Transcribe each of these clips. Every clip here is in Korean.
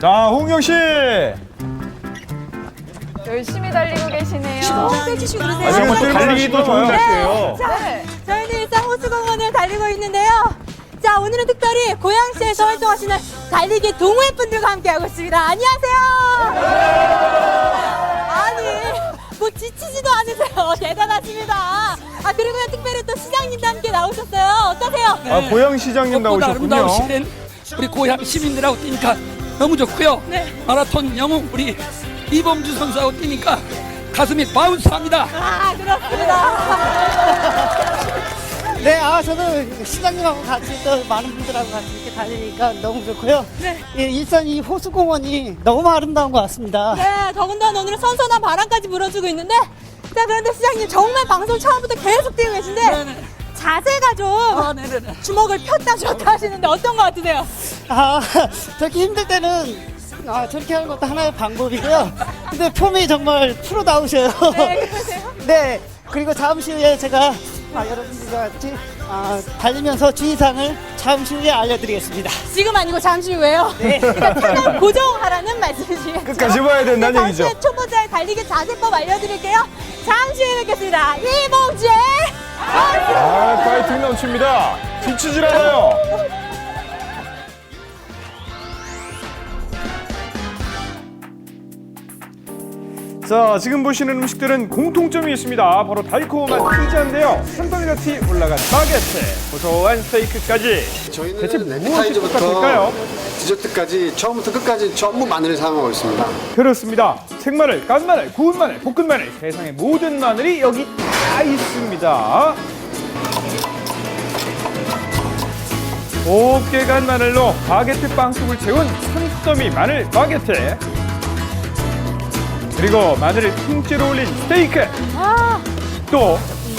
자, 홍영 씨. 열심히 달리고 계시네요. 빼주시고 아, 그러세요. 정말 또 달리기도 좋은 날씨예요. 자, 저희는 일산 호수공원을 달리고 있는데요. 자, 오늘은 특별히 고양시에서 활동하시는 달리기 동호회 분들과 함께하고 있습니다. 안녕하세요. 아니, 뭐 지치지도 않으세요. 대단하십니다. 아, 그리고요, 특별히 또 시장님도 함께 나오셨어요. 어떠세요? 아, 고양 시장님 꽃보다 나오셨군요. 아름다우신 우리 고향 시민들하고 뛰니까 너무 좋고요. 네. 마라톤 영웅 우리 이범주 선수하고 뛰니까 가슴이 바운스합니다. 아, 그렇습니다. 네, 아 저는 시장님하고 같이 또 많은 분들하고 같이 이렇게 달리니까 너무 좋고요. 네. 예, 일산 이 호수공원이 너무 아름다운 것 같습니다. 네, 더군다나 오늘은 선선한 바람까지 불어주고 있는데, 자, 그런데 시장님 정말 방송 처음부터 계속 뛰고 계신데, 네네. 자세가 좀 아, 네네네. 주먹을 폈다 줬다 하시는데 어떤 것 같으세요? 아 저렇게 힘들 때는 아 저렇게 하는 것도 하나의 방법이고요. 근데 폼이 정말 프로다우셔요. 네, 그러세요? 네, 그리고 잠시 후에 제가 아, 여러분들과 같이 아, 달리면서 주의사항을 잠시 후에 알려드리겠습니다. 지금 아니고 잠시 후에요. 네. 그러니까 채널 고정하라는 말씀이시겠죠? 끝까지 봐야 된다는 네, 얘기죠. 후에 초보자의 달리기 자세법 알려드릴게요. 잠시 후에 뵙겠습니다. 이봉주의 아, 파이팅 넘칩니다. 지치질 않아요. 자, 지금 보시는 음식들은 공통점이 있습니다. 바로 달콤한 피자인데요. 산더미같이 올라간 바게트, 고소한 스테이크까지. 저희는 대체 무엇이 똑같을까요? 디저트까지 처음부터 끝까지 전부 마늘을 사용하고 있습니다. 그렇습니다. 생마늘, 깐마늘, 구운 마늘, 볶은 마늘, 세상의 모든 마늘이 여기 다 있습니다. 곱게 간 마늘로 바게트 빵 속을 채운 산더미 마늘 바게트. 그리고 마늘을 통째로 올린 스테이크. 또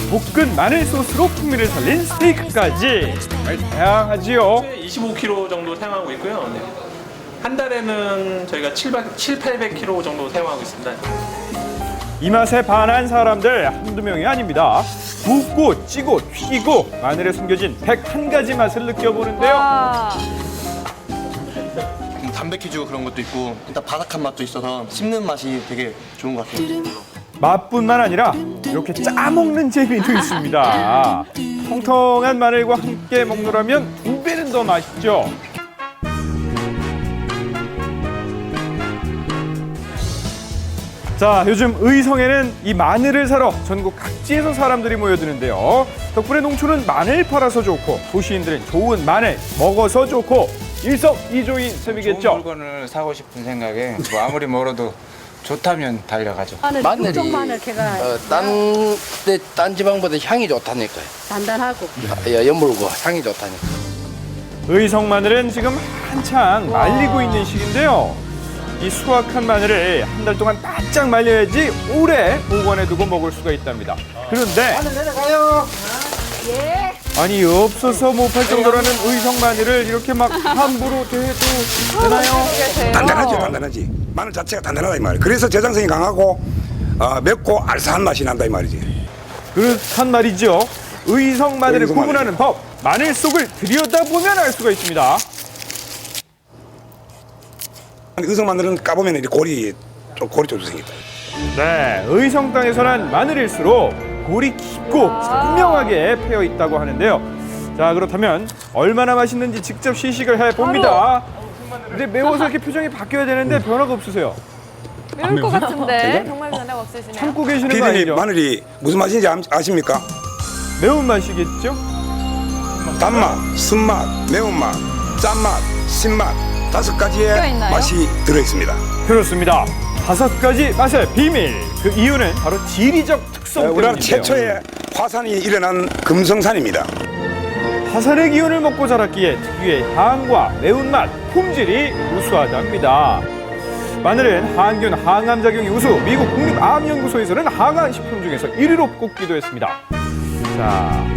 볶은 마늘 소스로 풍미를 살린 스테이크까지 정말 다양하지요. 25kg 정도 사용하고 있고요. 네. 한 달에는 저희가 700, 7, 800kg 정도 사용하고 있습니다. 이 맛에 반한 사람들 한두 명이 아닙니다. 굽고 찌고 튀기고 마늘에 숨겨진 101가지 맛을 느껴보는데요. 와, 담백해지고 그런 것도 있고 일단 바삭한 맛도 있어서 씹는 맛이 되게 좋은 것 같아요. 맛뿐만 아니라 이렇게 짜 먹는 재미도 있습니다. 통통한 마늘과 함께 먹노라면 두 배는 더 맛있죠. 자, 요즘 의성에는 이 마늘을 사러 전국 각지에서 사람들이 모여드는데요. 덕분에 농촌은 마늘 팔아서 좋고 도시인들은 좋은 마늘 먹어서 좋고 일석이조인 좋은 셈이겠죠. 물건을 사고 싶은 생각에 뭐 아무리 멀어도 좋다면 달려가죠. 마늘이 어, 딴, 데, 딴 지방보다 향이 좋다니까요. 단단하고. 연물고 향이 좋다니까. 의성 마늘은 지금 한창 말리고 있는 시기인데요. 이 수확한 마늘을 한 달 동안 바짝 말려야지 오래 보관해 두고 먹을 수가 있답니다. 그런데 마늘 내려가요. 아니 없어서 못 팔 정도라는 의성 마늘을 이렇게 막 함부로 대해도 되나요? 단단하죠, 단단하지. 마늘 자체가 단단하다 이 말이에요. 그래서 저장성이 강하고 어, 맵고 알싸한 맛이 난다 이 말이지. 그렇단 말이죠. 의성 마늘을 의성. 구분하는 법, 마늘 속을 들여다보면 알 수가 있습니다. 의성 마늘은 까보면 이렇게 골이 좀 골이 좀 생겼다. 네, 의성 땅에서 난 마늘일수록 골이 깊고 선명하게 패여 있다고 하는데요. 자, 그렇다면 얼마나 맛있는지 직접 시식을 해 봅니다. 근데 매워서 이렇게 표정이 바뀌어야 되는데 변화가 없으세요. 매울 것 같은데 정말 변화가 없으시네요. 참고 계시는 거 피디님 아니죠? 마늘이 무슨 맛인지 아- 아십니까? 매운 맛이겠죠? 단맛, 쓴맛, 매운맛, 짠맛, 신맛 다섯 가지의? 맛이 들어 있습니다. 그렇습니다. 다섯 가지 맛의 비밀. 그 이유는 바로 지리적 특성 어, 우리나라 때문인데요. 최초의 화산이 일어난 금성산입니다. 화산의 기운을 먹고 자랐기에 특유의 향과 매운맛, 품질이 우수하답니다. 마늘은 항균, 항암 작용이 우수, 미국 국립암연구소에서는 항암 식품 중에서 1위로 꼽기도 했습니다. 자,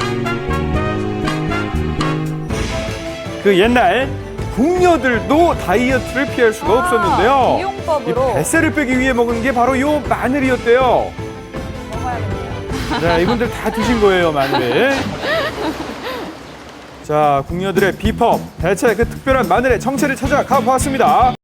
그 옛날 궁녀들도 다이어트를 피할 수가 없었는데요. 아, 이 미용법으로 뱃살을 빼기 위해 먹은 게 바로 요 마늘이었대요. 자, 이분들 다 드신 거예요, 마늘을. 자, 궁녀들의 비법, 대체 그 특별한 마늘의 정체를 찾아 가보았습니다.